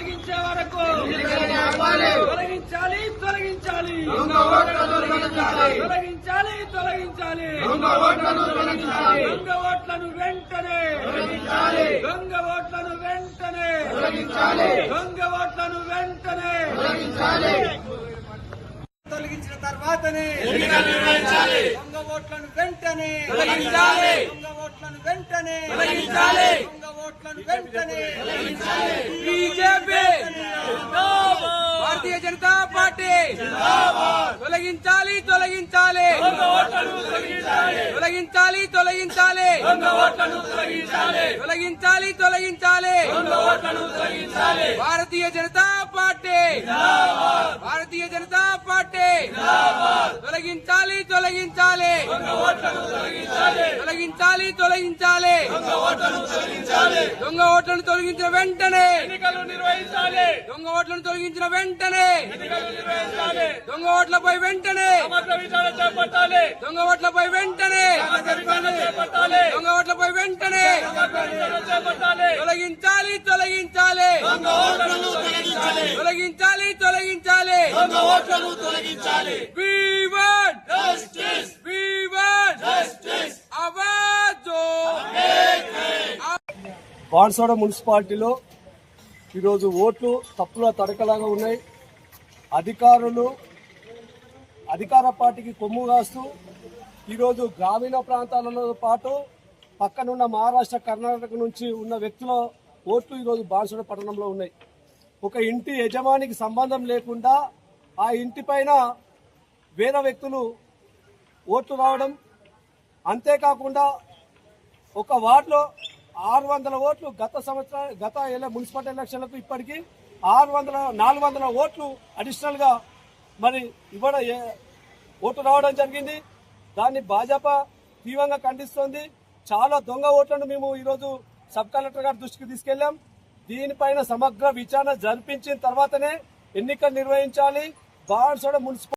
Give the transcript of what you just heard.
తొలగించే వరకు తొలగించాలి తొలగించాలి. తొలగించాలి. తొలగించాలి ఓట్లను వెంటనే దొంగ ఓట్లను వెంటనే దొంగ ఓట్లను వెంటనే తొలగించిన తర్వాతనే దొంగ ఓట్లను వెంటనే దొంగ ఓట్లను వెంటనే ఓట్లను వెంటనే తొలగించాలి తొలగించాలి! తొలగించాలి! తొలగించాలి తొలగించాలి! తొలగించాలి! భారతీయ జనతా పార్టీ! భారతీయ జనతా పార్టీ! తొలగించాలి తొలగించాలి! తొలగించాలి! తొలగించాలి! దొంగ ఓట్లను తొలగించిన వెంటనే ఎన్నికలు నిర్వహించాలి! దొంగ ఓట్లను తొలగించిన వెంటనే దొంగ ఓట్లపై వెంటనే చేపట్టాలి దొంగ ఓట్లపై వెంటనే చేపట్టాలి దొంగ ఓట్లపై వెంటనే చేపట్టాలి తొలగించాలి తొలగించాలి. దొంగ తొలగించాలి తొలగించాలి. తొలగించాలి దొంగ ఓట్లను తొలగించాలి జస్టిస్ జస్టిస్ బాన్సోడ మున్సిపాలిటీలో ఈరోజు ఓట్లు తప్పుల తడకలాగా ఉన్నాయి. అధికారులు అధికార పార్టీకి కొమ్ము కాస్తూ ఈరోజు గ్రామీణ ప్రాంతాలలో పాటు పక్కనున్న మహారాష్ట్ర కర్ణాటక నుంచి ఉన్న వ్యక్తుల ఓట్లు ఈరోజు బాన్సోడ పట్టణంలో ఉన్నాయి. ఒక ఇంటి యజమానికి సంబంధం లేకుండా ఆ ఇంటి పైన వేరే వ్యక్తులు ఓట్లు రావడం అంతేకాకుండా ఒక వార్డులో ఆరు వందల ఓట్లు గత సంవత్సరం గత మున్సిపల్ ఎలక్షన్లకు ఇప్పటికి ఆరు వందల నాలుగు వందల ఓట్లు అడిషనల్గా మరి ఇవ్వడం ఓటు రావడం జరిగింది. దాన్ని భాజపా తీవ్రంగా ఖండిస్తోంది. చాలా దొంగ ఓట్లను మేము ఈరోజు సబ్ కలెక్టర్ గారి దృష్టికి తీసుకెళ్ళాం దీనిపైన సమగ్ర విచారణ జరిపించిన తర్వాతనే ఎన్నికలు నిర్వహించాలి. బాన్సోడ మున్సిపల్